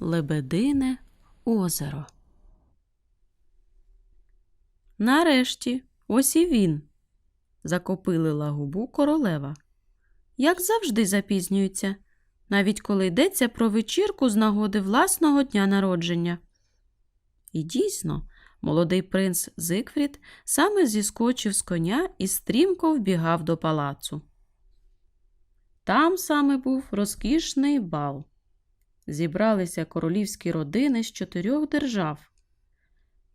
Лебедине озеро. Нарешті, ось і він. Закопилила губу королева. Як завжди запізнюється, навіть коли йдеться про вечірку з нагоди власного дня народження. І дійсно, молодий принц Зигфрід саме зіскочив з коня і стрімко вбігав до палацу. Там саме був розкішний бал. Зібралися королівські родини з чотирьох держав.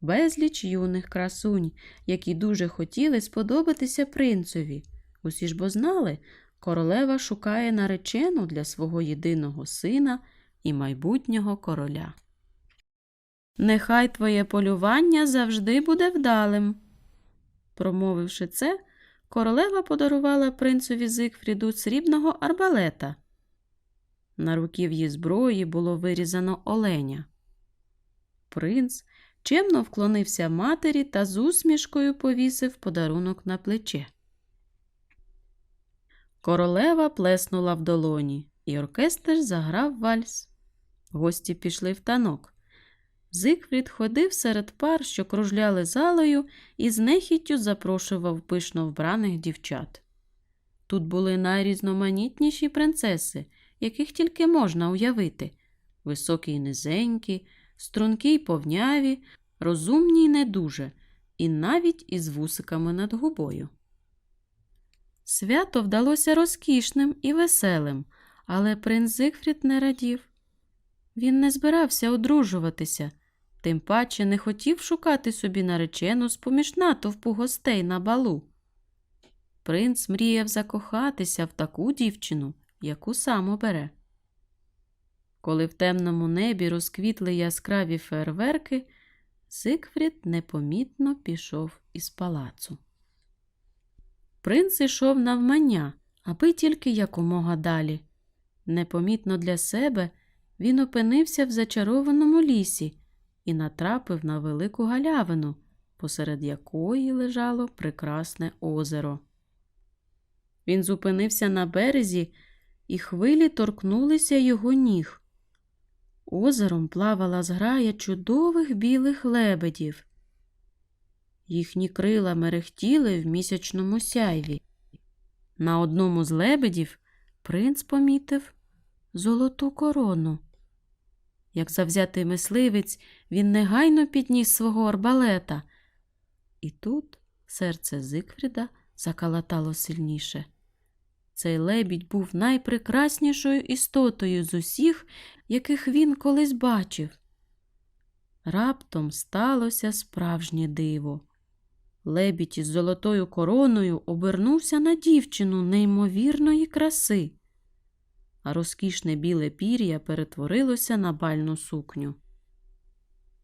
Безліч юних красунь, які дуже хотіли сподобатися принцеві. Усі ж бо знали, королева шукає наречену для свого єдиного сина і майбутнього короля. Нехай твоє полювання завжди буде вдалим. Промовивши це, королева подарувала принцеві Зигфріду срібного арбалета. На руків'ї зброї було вирізано оленя. Принц чемно вклонився матері та з усмішкою повісив подарунок на плече. Королева плеснула в долоні, і оркестр заграв вальс. Гості пішли в танок. Зигфрід ходив серед пар, що кружляли залою, і з нехіттю запрошував пишно вбраних дівчат. Тут були найрізноманітніші принцеси, яких тільки можна уявити високі й низенькі, стрункі й повняві, розумні й не дуже, і навіть із вусиками над губою. Свято вдалося розкішним і веселим, але принц Зигфрід не радів. Він не збирався одружуватися, тим паче не хотів шукати собі наречену з поміж натовпу гостей на балу. Принц мріяв закохатися в таку дівчину, яку сам обере. Коли в темному небі розквітли яскраві фейерверки, Зигфрід непомітно пішов із палацу. Принц ішов навмання, аби тільки якомога далі. Непомітно для себе він опинився в зачарованому лісі і натрапив на велику галявину, посеред якої лежало прекрасне озеро. Він зупинився на березі, і хвилі торкнулися його ніг. Озером плавала зграя чудових білих лебедів. Їхні крила мерехтіли в місячному сяйві. На одному з лебедів принц помітив золоту корону. Як завзятий мисливець, він негайно підніс свого арбалета. І тут серце Зигфріда закалатало сильніше. Цей лебідь був найпрекраснішою істотою з усіх, яких він колись бачив. Раптом сталося справжнє диво. Лебідь із золотою короною обернувся на дівчину неймовірної краси, а розкішне біле пір'я перетворилося на бальну сукню.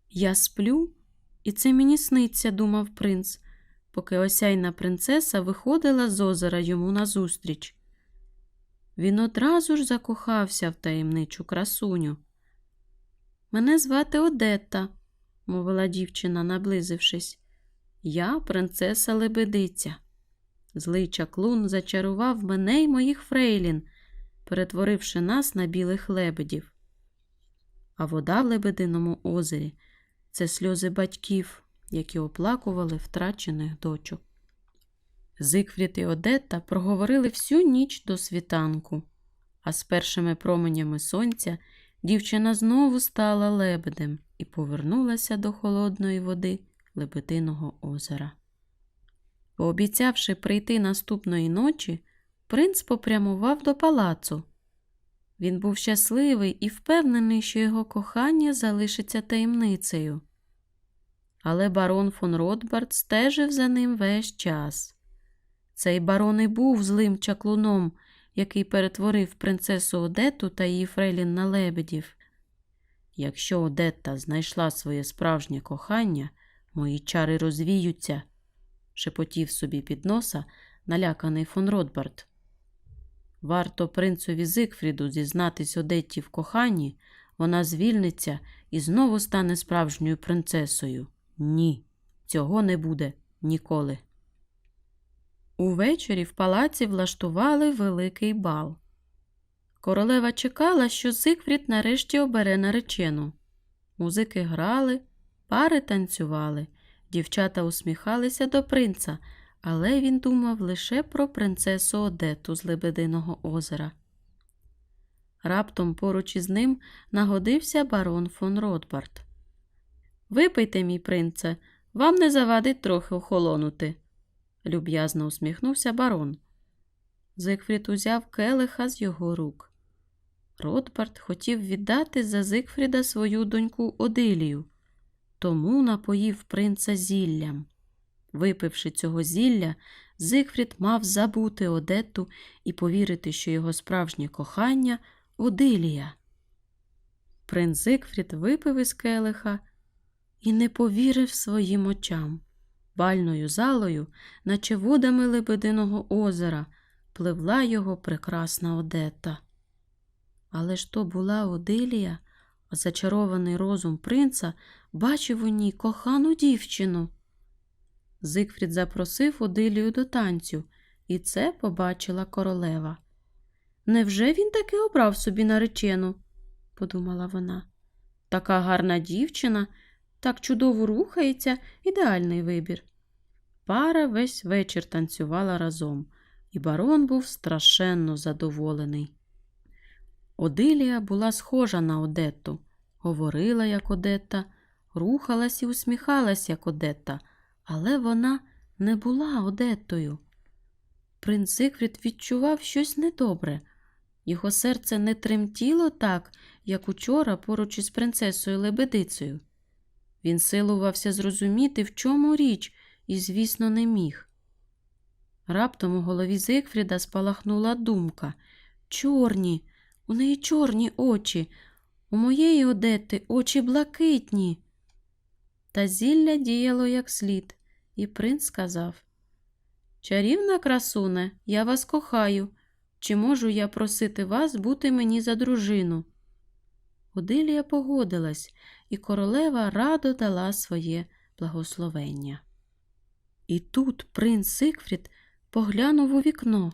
Я сплю, і це мені сниться, думав принц, поки осяйна принцеса виходила з озера йому назустріч. Він одразу ж закохався в таємничу красуню. Мене звати Одетта, мовила дівчина, наблизившись. Я принцеса Лебедиця. Злий чаклун зачарував мене й моїх фрейлін, перетворивши нас на білих лебедів. А вода в Лебединому озері це сльози батьків, які оплакували втрачених дочок. Зигфрід і Одетта проговорили всю ніч до світанку, а з першими променями сонця дівчина знову стала лебедем і повернулася до холодної води Лебединого озера. Пообіцявши прийти наступної ночі, принц попрямував до палацу. Він був щасливий і впевнений, що його кохання залишиться таємницею. Але барон фон Ротбард стежив за ним весь час. Цей барон і був злим чаклуном, який перетворив принцесу Одету та її фрейлін на лебедів. Якщо Одетта знайшла своє справжнє кохання, мої чари розвіються, шепотів собі під носа наляканий фон Ротбард. Варто принцові Зигфріду зізнатись Одетті в коханні, вона звільниться і знову стане справжньою принцесою. Ні, цього не буде ніколи. Увечері в палаці влаштували великий бал. Королева чекала, що Зигфрід нарешті обере наречену. Музики грали, пари танцювали, дівчата усміхалися до принца, але він думав лише про принцесу Одету з Лебединого озера. Раптом поруч із ним нагодився барон фон Ротбард. Випийте, мій принце, вам не завадить трохи охолонути, люб'язно усміхнувся барон. Зигфрід узяв келиха з його рук. Ротбард хотів віддати за Зигфріда свою доньку Одилію, тому напоїв принца зіллям. Випивши цього зілля, Зигфрід мав забути Одетту і повірити, що його справжнє кохання Одилія. Принц Зигфрід випив із келиха і не повірив своїм очам. Бальною залою, наче водами Лебединого озера, пливла його прекрасна Одета. Але ж то була Одилія, а зачарований розум принца бачив у ній кохану дівчину. Зигфрід запросив Одилію до танцю, і це побачила королева. Невже він таки обрав собі наречену? подумала вона. Така гарна дівчина, так чудово рухається, ідеальний вибір. Пара весь вечір танцювала разом, і барон був страшенно задоволений. Одилія була схожа на Одетту, говорила, як Одетта, рухалась і усміхалась, як Одетта, але вона не була Одеттою. Принц Зигфрід відчував щось недобре. Його серце не тремтіло так, як учора поруч із принцесою Лебедицею. Він силувався зрозуміти, в чому річ, і, звісно, не міг. Раптом у голові Зигфріда спалахнула думка чорні, у неї чорні очі, у моєї Одети очі блакитні. Та зілля діяло як слід, і принц сказав Чарівна красуне, я вас кохаю. Чи можу я просити вас бути мені за дружину? Одилія погодилась, і королева радо дала своє благословення. І тут принц Сигфрід поглянув у вікно.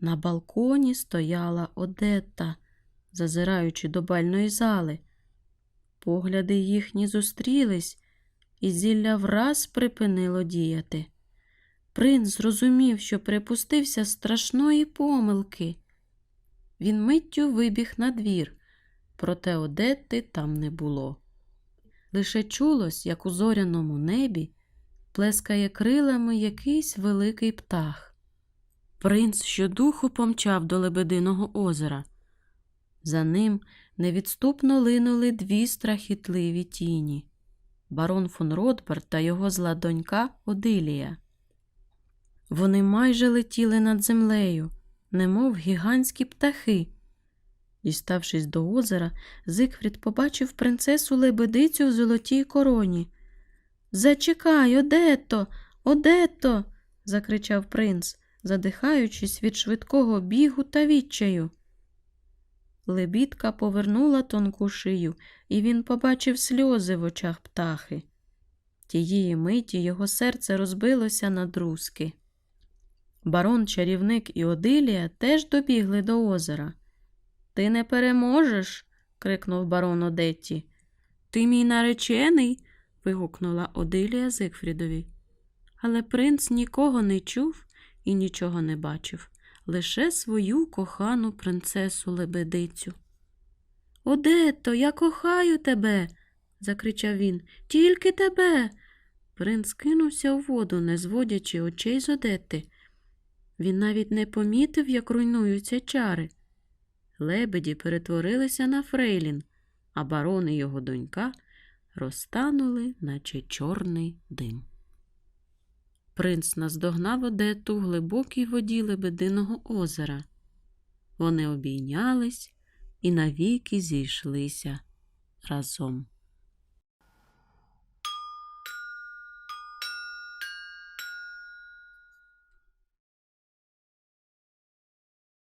На балконі стояла Одетта, зазираючи до бальної зали. Погляди їхні зустрілись, і зілля враз припинило діяти. Принц зрозумів, що припустився страшної помилки. Він миттю вибіг на двір, проте Одетти там не було. Лише чулось, як у зоряному небі плескає крилами якийсь великий птах. Принц щодуху помчав до Лебединого озера. За ним невідступно линули дві страхітливі тіні барон фон Ротберт та його зла донька Одилія. Вони майже летіли над землею, немов гігантські птахи. Діставшись до озера, Зигфрід побачив принцесу лебедицю в золотій короні. Зачекай, Одетто, Одетто. закричав принц, задихаючись від швидкого бігу та відчаю. Лебідка повернула тонку шию, і він побачив сльози в очах птахи. Тієї миті його серце розбилося на друзки. Барон, чарівник і Одилія теж добігли до озера. Ти не переможеш. крикнув барон Одетті. Ти мій наречений. вигукнула Одилія Зигфрідові. Але принц нікого не чув і нічого не бачив, лише свою кохану принцесу Лебедицю. Одетто, я кохаю тебе. закричав він. Тільки тебе. Принц кинувся у воду, не зводячи очей з Одетти. Він навіть не помітив, як руйнуються чари. Лебеді перетворилися на фрейлін, а барон і його донька розтанули, наче чорний дим. Принц наздогнав Одету в глибокій воді Лебединого озера. Вони обійнялись і навіки зійшлися разом.